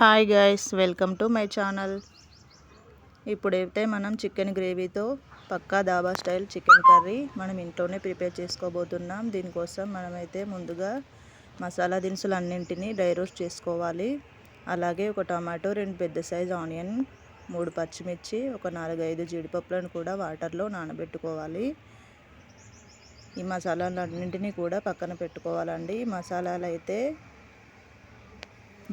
Hi guys welcome to my channel. ఇప్పుడైతే మనం chicken గ్రేవీతో పక్కా దాబా స్టైల్ చికెన్ కర్రీ మనం ఇంట్లోనే ప్రిపేర్ చేసుకోబోతున్నాం. దీనికోసం మనమైతే ముందుగా మసాలా దినుసులు అన్నింటినీ డ్రై రోస్ట్ చేసుకోవాలి. అలాగే ఒక టమాటో రెండు పెద్ద సైజు ఆనియన్ మూడు పచ్చిమిర్చి ఒక నాలుగైదు జీడిపప్పులను కూడా వాటర్లో నానబెట్టుకోవాలి. ఈ మసాలాలన్నింటినీ కూడా పక్కన పెట్టుకోవాలండి. మసాలాలు అయితే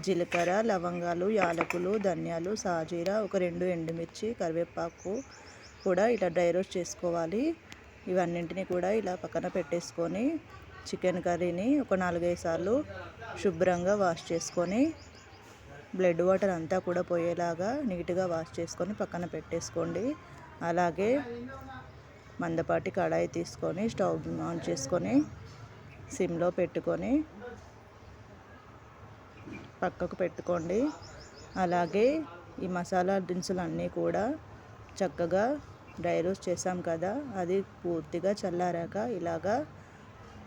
జీలకర్ర లవంగాలు యాలకులు ధనియాలు సాజీర ఒక రెండు ఎండుమిర్చి కరివేపాకు కూడా ఇలా డ్రై రోస్ట్ చేసుకోవాలి. ఇవన్నింటినీ కూడా ఇలా పక్కన పెట్టేసుకొని చికెన్ కర్రీని ఒక నాలుగైదు సార్లు శుభ్రంగా వాష్ చేసుకొని బ్లడ్ వాటర్ అంతా కూడా పోయేలాగా నీట్గా వాష్ చేసుకొని పక్కన పెట్టేసుకోండి. అలాగే మందపాటి కడాయి తీసుకొని స్టవ్ ఆన్ చేసుకొని సిమ్లో పెట్టుకొని పక్కకు పెట్టుకోండి. అలాగే ఈ మసాలా దినుసులు అన్నీ కూడా చక్కగా డ్రై రోస్ట్ చేసాం కదా అది పూర్తిగా చల్లారాక ఇలాగా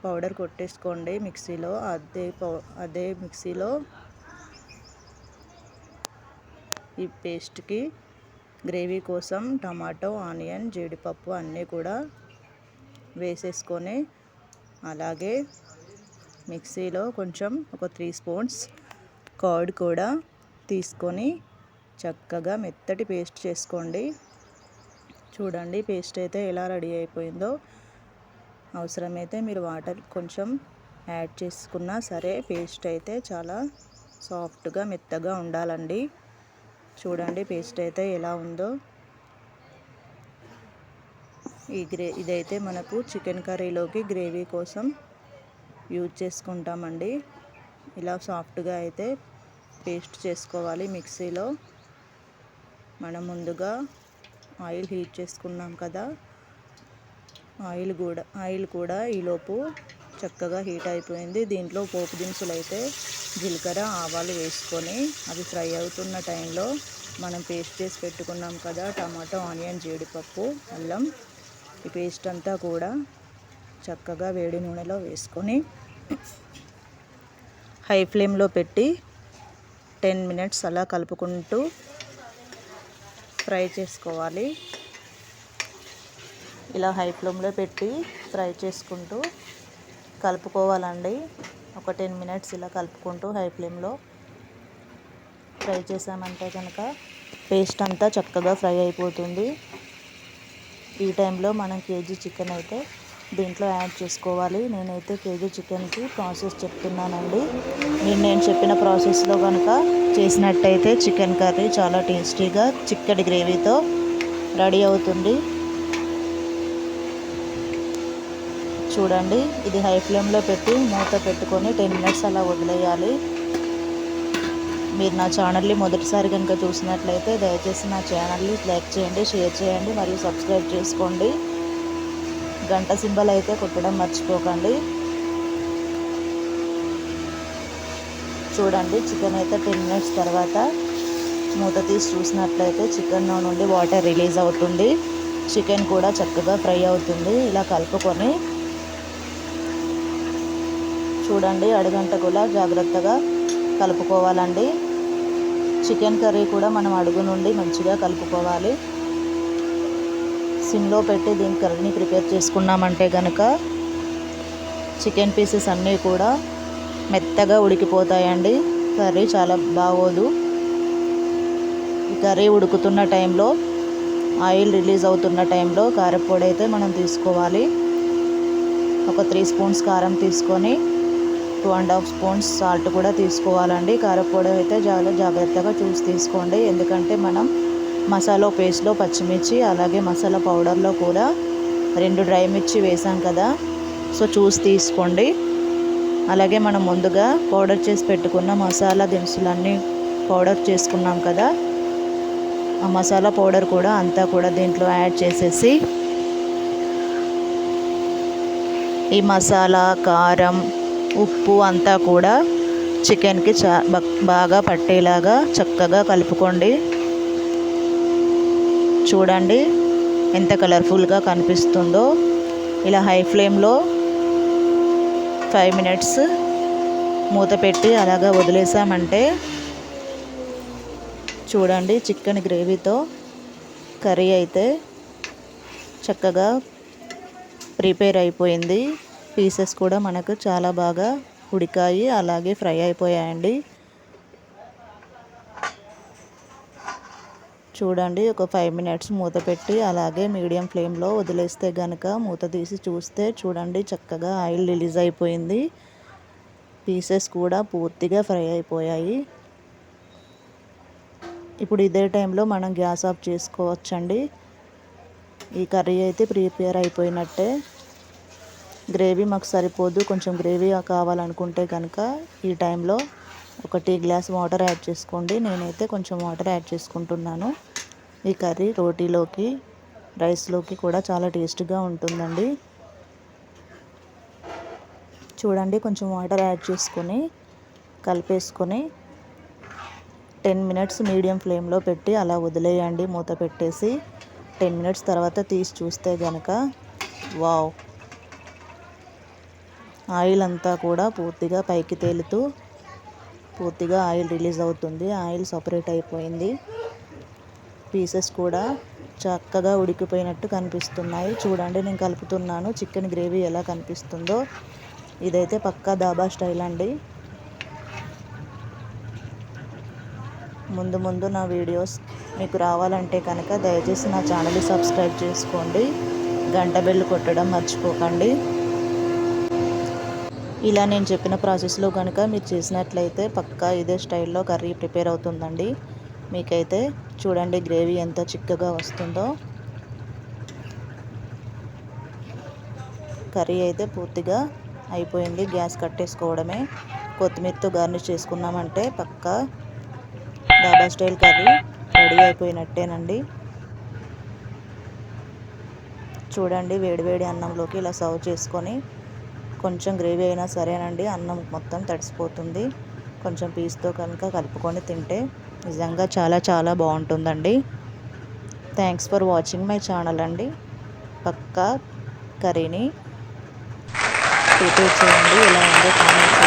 పౌడర్ కొట్టేసుకోండి మిక్సీలో. అదే అదే మిక్సీలో ఈ పేస్ట్కి గ్రేవీ కోసం టమాటో ఆనియన్ జీడిపప్పు అన్నీ కూడా వేసేసుకొని అలాగే మిక్సీలో కొంచెం ఒక త్రీ స్పూన్స్ కర్డ్ కూడా తీసుకొని చక్కగా మెత్తటి పేస్ట్ చేసుకోండి. చూడండి పేస్ట్ అయితే ఎలా రెడీ అయిపోయిందో. అవసరమైతే మీరు వాటర్ కొంచెం యాడ్ చేసుకున్నా సరే పేస్ట్ అయితే చాలా సాఫ్ట్గా మెత్తగా ఉండాలండి. చూడండి పేస్ట్ అయితే ఎలా ఉందో. ఈ గ్రే ఇదైతే మనకు చికెన్ కర్రీలోకి గ్రేవీ కోసం యూజ్ చేసుకుంటామండి. ఇలా సాఫ్ట్గా అయితే పేస్ట్ చేసుకోవాలి మిక్సీలో. మనం ముందుగా ఆయిల్ హీట్ చేసుకున్నాం కదా. ఆయిల్ కూడా ఆయిల్ కూడా ఈలోపు చక్కగా హీట్ అయిపోయింది. దీంట్లో పోపు దినుసులు అయితే జీలకర్ర ఆవాలు వేసుకొని అవి ఫ్రై అవుతున్న టైంలో మనం పేస్ట్ చేసి పెట్టుకున్నాం కదా టమాటో ఆనియన్ జీడిపప్పు అల్లం. ఈ పేస్ట్ అంతా కూడా చక్కగా వేడి నూనెలో వేసుకొని హై ఫ్లేమ్లో పెట్టి టెన్ మినిట్స్ అలా కలుపుకుంటూ ఫ్రై చేసుకోవాలి. ఇలా హై ఫ్లేమ్లో పెట్టి ఫ్రై చేసుకుంటూ కలుపుకోవాలండి. ఒక టెన్ మినిట్స్ ఇలా కలుపుకుంటూ హై ఫ్లేమ్లో ఫ్రై చేసామంటే కనుక పేస్ట్ అంతా చక్కగా ఫ్రై అయిపోతుంది. ఈ టైంలో మనం కేజీ చికెన్ అయితే దీంట్లో యాడ్ చేసుకోవాలి. నేనైతే కేజీ చికెన్కి ప్రాసెస్ చెప్తున్నానండి. నేను నేను చెప్పిన ప్రాసెస్లో కనుక చేసినట్టయితే చికెన్ కర్రీ చాలా టేస్టీగా చిక్కటి గ్రేవీతో రెడీ అవుతుంది. చూడండి ఇది హై ఫ్లేమ్లో పెట్టి మూత పెట్టుకొని టెన్ మినిట్స్ అలా వదిలేయాలి. మీరు నా ఛానల్ని మొదటిసారి కనుక చూసినట్లయితే దయచేసి నా ఛానల్ని లైక్ చేయండి షేర్ చేయండి మరియు సబ్స్క్రైబ్ చేసుకోండి. గంట సింబల్ అయితే కొట్టడం మర్చిపోకండి. చూడండి చికెన్ అయితే టెన్ మినిట్స్ తర్వాత మూత తీసి చూసినట్లయితే చికెన్ నుండి వాటర్ రిలీజ్ అవుతుంది. చికెన్ కూడా చక్కగా ఫ్రై అవుతుంది. ఇలా కలుపుకొని చూడండి అడుగంట కూడా జాగ్రత్తగా కలుపుకోవాలండి. చికెన్ కర్రీ కూడా మనం అడుగు నుండి మంచిగా కలుపుకోవాలి. సిమ్లో పెట్టి దీని కర్రీని ప్రిపేర్ చేసుకున్నామంటే కనుక చికెన్ పీసెస్ అన్నీ కూడా మెత్తగా ఉడికిపోతాయండి. కర్రీ చాలా బాగోదు. ఈ కర్రీ ఉడుకుతున్న టైంలో ఆయిల్ రిలీజ్ అవుతున్న టైంలో కారపొడి అయితే మనం తీసుకోవాలి. ఒక త్రీ స్పూన్స్ కారం తీసుకొని two and half spoons salt కూడా తీసుకోవాలండి. కారపొడి అయితే చాలా జాగ్రత్తగా చూసి తీసుకోండి. ఎందుకంటే మనం మసాలా పేస్ట్లో పచ్చిమిర్చి అలాగే మసాలా పౌడర్లో కూడా రెండు డ్రై మిర్చి వేసాం కదా. సో చూసి తీసుకోండి. అలాగే మనం ముందుగా పౌడర్ చేసి పెట్టుకున్న మసాలా దినుసులన్నీ పౌడర్ చేసుకున్నాం కదా. ఆ మసాలా పౌడర్ కూడా అంతా కూడా దీంట్లో యాడ్ చేసేసి ఈ మసాలా కారం ఉప్పు అంతా కూడా చికెన్కి చా బాగా పట్టేలాగా చక్కగా కలుపుకోండి. చూడండి. ఎంత కలర్ఫుల్గా కనిపిస్తుందో. ఇలా హై ఫ్లేమ్లో ఫైవ్ మినిట్స్ మూత పెట్టి అలాగా వదిలేసామంటే చూడండి చికెన్ గ్రేవీతో కర్రీ అయితే చక్కగా ప్రిపేర్ అయిపోయింది. పీసెస్ కూడా మనకు చాలా బాగా ఉడికాయి అలాగే ఫ్రై అయిపోయాయండి. చూడండి. ఒక ఫైవ్ మినిట్స్ మూత పెట్టి అలాగే మీడియం ఫ్లేమ్లో వదిలేస్తే గనక మూత తీసి చూస్తే చూడండి చక్కగా ఆయిల్ రిలీజ్ అయిపోయింది. పీసెస్ కూడా పూర్తిగా ఫ్రై అయిపోయాయి. ఇప్పుడు ఇదే టైంలో మనం గ్యాస్ ఆఫ్ చేసుకోవచ్చండి. ఈ కర్రీ అయితే ప్రిపేర్ అయిపోయినట్టే. గ్రేవీ మాకు సరిపోదు. కొంచెం గ్రేవీ కావాలనుకుంటే కనుక ఈ టైంలో ఒక టీ గ్లాస్ వాటర్ యాడ్ చేసుకోండి. నేనైతే కొంచెం వాటర్ యాడ్ చేసుకుంటున్నాను. ఈ కర్రీ రోటీలోకి రైస్లోకి కూడా చాలా టేస్ట్గా ఉంటుందండి. చూడండి కొంచెం వాటర్ యాడ్ చేసుకొని కలిపేసుకొని టెన్ మినిట్స్ మీడియం ఫ్లేమ్లో పెట్టి అలా వదిలేయండి. మూత పెట్టేసి టెన్ మినిట్స్ తర్వాత తీసి చూస్తే కనుక వావ్! ఆయిల్ అంతా కూడా పూర్తిగా పైకి తేలుతూ పూర్తిగా ఆయిల్ రిలీజ్ అవుతుంది. ఆయిల్ సపరేట్ అయిపోయింది. పీసెస్ కూడా చక్కగా ఉడికిపోయినట్టు కనిపిస్తున్నాయి. చూడండి నేను కలుపుతున్నాను. చికెన్ గ్రేవీ ఎలా కనిపిస్తుందో. ఇదైతే పక్కా దాబా స్టైల్ అండి. ముందు ముందు నా వీడియోస్ మీకు రావాలంటే కనుక దయచేసి నా ఛానల్ని సబ్స్క్రైబ్ చేసుకోండి. గంట బెల్లు కొట్టడం మర్చిపోకండి. ఇలా నేను చెప్పిన ప్రాసెస్లో కనుక మీరు చేసినట్లయితే పక్కా ఇదే స్టైల్లో కర్రీ ప్రిపేర్ అవుతుందండి. మీకైతే చూడండి గ్రేవీ ఎంత చిక్కగా వస్తుందో. కర్రీ అయితే పూర్తిగా అయిపోయింది. గ్యాస్ కట్టేసుకోవడమే. కొత్తిమీరతో గార్నిష్ చేసుకున్నామంటే పక్కా డాబా స్టైల్ కర్రీ రెడీ అయిపోయినట్టేనండి. చూడండి వేడివేడి అన్నంలోకి ఇలా సర్వ్ చేసుకొని కొంచెం గ్రేవీ అయినా సరేనండి. అన్నం మొత్తం తడిసిపోతుంది. కొంచెం పీస్తో కనుక కలుపుకొని తింటే నిజంగా చాలా చాలా బాగుంటుందండి. Thanks for watching my channel అండి. పక్కా కర్రీని ప్రిపేర్ చేయండి. ఎలా ఉందో కామెంట్స్